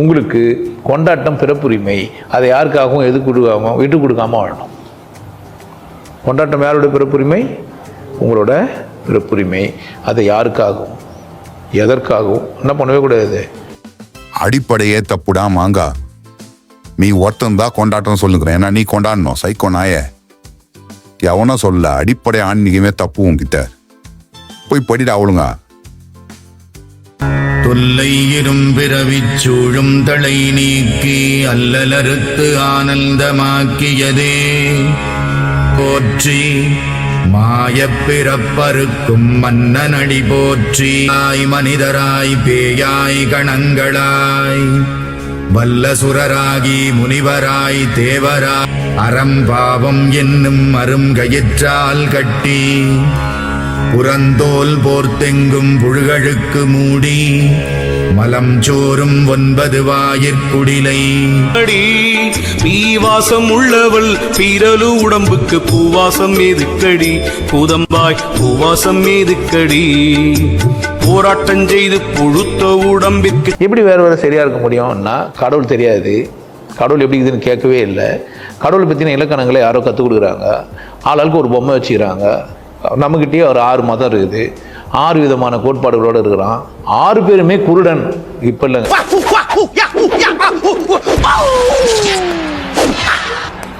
உங்களுக்கு கொண்டாட்டம் பிறப்புரிமை அதை யாருக்காகவும் எது கொடுக்காம விட்டு கொடுக்காம வாழணும். கொண்டாட்டம் யாரோட பிறப்புரிமை? உங்களோட பிறப்புரிமை. அதை யாருக்காகவும் எதற்காகவும் என்ன பண்ணவே கூடாது. அடிப்படையே தப்புடா மாங்கா நீ ஒருத்தன் தான் கொண்டாட்டம் சொல்லுங்கிறேன் ஏன்னா நீ கொண்டாடணும். சைக்கோ நாய. எவனும் சொல்ல அடிப்படை ஆன்மீகமே தப்பு உங்ககிட்ட போய் படிடா அவளுங்க. தொல்லை இரும்பிறவிச் சூழும் தலை நீக்கி அல்லலறுத்து ஆனந்தமாக்கியதே. போற்றி மாயப்பிறப்பருக்கும் மன்னனடி போற்றி. ஆய் மனிதராய் பேயாய் கணங்களாய். வல்லசுரராகி முனிவராய் தேவராய். அறம் பாவம் என்னும் அரும் கயிற்றால் கட்டி புறந்தோல் போர்த்தெங்கும் புழுகழுக்கு மூடி மலம் சோறும் ஒன்பது வாயிற்குடிலை அடி பீவாசம் உள்ளவள் பீரலு உடம்புக்கு பூவாசம் எதுக்கடி பூதம்பாய் பூவாசம் எதுக்கடி போராட்டம் செய்து புழுத்த உடம்பிற்கு எப்படி வேறு வேறு சரியாக இருக்க முடியும்னா கடவுள் தெரியாது. கடவுள் எப்படி இருக்குதுன்னு கேட்கவே இல்லை. கடவுளை பற்றின இலக்கணங்களை யாரோ கற்றுக் கொடுக்குறாங்க. ஆளாளுக்கு ஒரு பொம்மை வச்சுக்கிறாங்க. நம்மக்கிட்டேயே ஒரு ஆறு மதம் இருக்குது. ஆறு விதமான கோட்பாடுகளோடு இருக்கிறான். ஆறு பேருமே குருடன். இப்போ இல்லைங்க.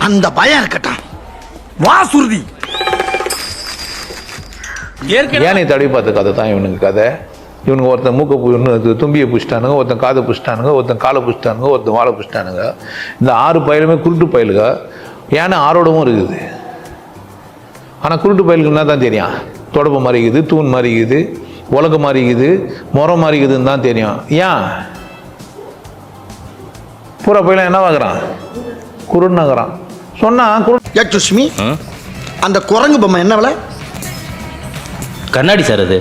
அந்த பயம் இருக்கட்டும். வா சுருதி. ஏனை தடவி பார்த்த கதை தான் இவனுக்கு கதை? இவனுக்கு ஒருத்தன் மூக்கை இன்னும் தும்பியை புஷ்டானுங்க ஒருத்தன் காதை புஷ்டானுங்க ஒருத்தன் காலை புஷ்டானுங்க ஒருத்தன் வாழை புஷ்டானுங்க இந்த ஆறு பயலுமே குருட்டு பயலுக. யானை ஆரோடவும் இருக்குது. ஆனால் குருட்டு பயலுக்கு என்ன தான் தெரியும். தொடப்பு மாதிரி இருக்குது தூண் மாதிரி இருக்குது உலக மாதிரி இருக்குது முறை மாதிரி இருக்குதுன்னு தான் தெரியும். ஏன்? பூரா பயில என்ன வாங்குறான் குருடுனாகிறான் சொன்னா குரு யக்ஷுஷ்மி அந்த குரங்கு பொம்மை என்ன விலை? கண்ணாடி சார் அது.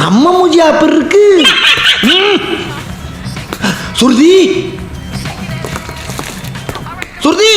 நம்ம மூஜி அப்படி இருக்கு. சுருதி! சுருதி!